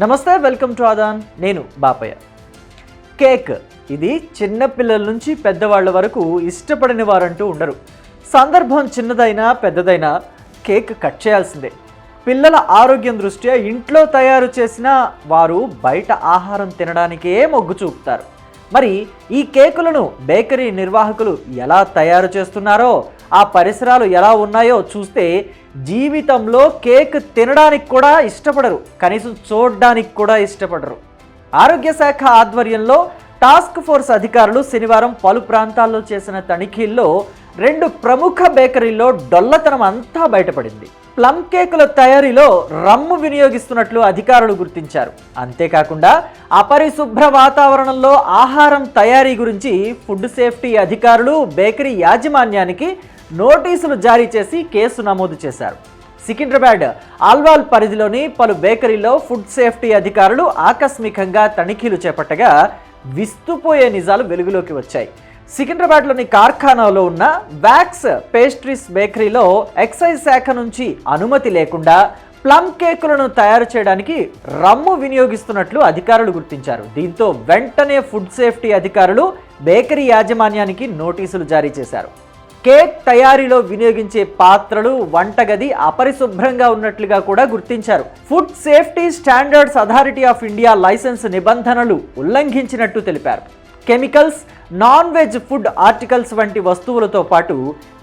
నమస్తే welcome to Aadan. నేను Bapayya. Cake ఇది చిన్న పిల్లల నుంచి పెద్దవాళ్ళ వరకు ఇష్టపడని వారంటూ ఉండరు. సందర్భం చిన్నదైనా పెద్దదైనా కేక్ కట్ చేయాల్సిందే. పిల్లల ఆరోగ్యం దృష్ట్యా ఇంట్లో తయారు చేసిన వారు బయట ఆహారం తినడానికే మొగ్గు చూపుతారు. మరి ఈ కేకులను బేకరీ నిర్వాహకులు ఎలా తయారు చేస్తున్నారో ఆ పరిసరాలు ఎలా ఉన్నాయో చూస్తే జీవితంలో కేక్ తినడానికి కూడా ఇష్టపడరు కనీసం చూడడానికి కూడా ఇష్టపడరు. ఆరోగ్య శాఖ ఆధ్వర్యంలో టాస్క్ ఫోర్స్ అధికారులు శనివారం పలు ప్రాంతాల్లో చేసిన తనిఖీల్లో రెండు ప్రముఖ బేకరీల్లో డొల్లతనం అంతా బయటపడింది. ప్లమ్ కేకుల తయారీలో రమ్ము వినియోగిస్తున్నట్లు అధికారులు గుర్తించారు. అంతేకాకుండా అపరిశుభ్ర వాతావరణంలో ఆహారం తయారీ గురించి ఫుడ్ సేఫ్టీ అధికారులు బేకరీ యాజమాన్యానికి నోటీసులు జారీ చేసి కేసు నమోదు చేశారు. సికింద్రాబాద్ ఆల్వాల్ పరిధిలోని పలు బేకరీలో ఫుడ్ సేఫ్టీ అధికారులు ఆకస్మికంగా తనిఖీలు చేపట్టగా విస్తుపోయే నిజాలు వెలుగులోకి వచ్చాయి. సికింద్రాబాద్లోని కార్ఖానాలో ఉన్న వ్యాక్స్ పేస్ట్రీస్ బేకరీలో ఎక్సైజ్ శాఖ నుంచి అనుమతి లేకుండా ప్లమ్ కేకులను తయారు చేయడానికి రమ్ము వినియోగిస్తున్నట్లు అధికారులు గుర్తించారు. దీంతో వెంటనే ఫుడ్ సేఫ్టీ అధికారులు బేకరీ యాజమాన్యానికి నోటీసులు జారీ చేశారు. కేక్ తయారీలో వినియోగించే పాత్రలు వంటగది అపరిశుభ్రంగా ఉన్నట్లుగా కూడా గుర్తించారు. Food safety standards authority of India licence నిబంధనలు ఉల్లంఘించినట్టు తెలిపారు. Chemicals non veg food articles వంటి వస్తువులతో పాటు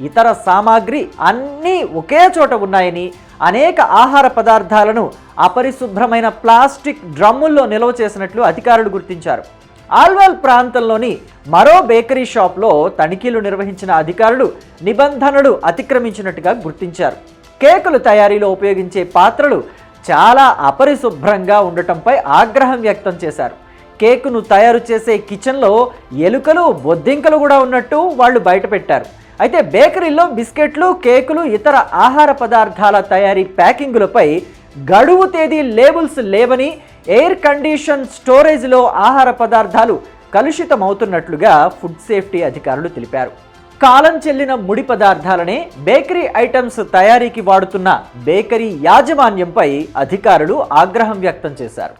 ఇతర సామాగ్రి అన్నీ ఒకే చోట ఉన్నాయని అనేక ఆహార పదార్థాలను అపరిశుభ్రమైన ప్లాస్టిక్ డ్రమ్ముల్లో నిల్వ చేసినట్లు అధికారులు గుర్తించారు. ఆల్వాల్ ప్రాంతంలోని మరో బేకరీ షాప్లో తనిఖీలు నిర్వహించిన అధికారులు నిబంధనలు అతిక్రమించినట్టుగా గుర్తించారు. కేకులు తయారీలో ఉపయోగించే పాత్రలు చాలా అపరిశుభ్రంగా ఉండటంపై ఆగ్రహం వ్యక్తం చేశారు. కేకును తయారు చేసే కిచెన్లో ఎలుకలు బొద్దింకలు కూడా ఉన్నట్టు వాళ్ళు బయటపెట్టారు. అయితే బేకరీలో బిస్కెట్లు కేకులు ఇతర ఆహార పదార్థాల తయారీ ప్యాకింగులపై గడువు తేదీ లేబుల్స్ లేవని ఎయిర్ కండిషన్ స్టోరేజ్లో ఆహార పదార్థాలు కలుషితమవుతున్నట్లుగా ఫుడ్ సేఫ్టీ అధికారులు తెలిపారు. కాలం చెల్లిన ముడి పదార్థాలనే బేకరీ ఐటమ్స్ తయారీకి వాడుతున్న బేకరీ యాజమాన్యంపై అధికారులు ఆగ్రహం వ్యక్తం చేశారు.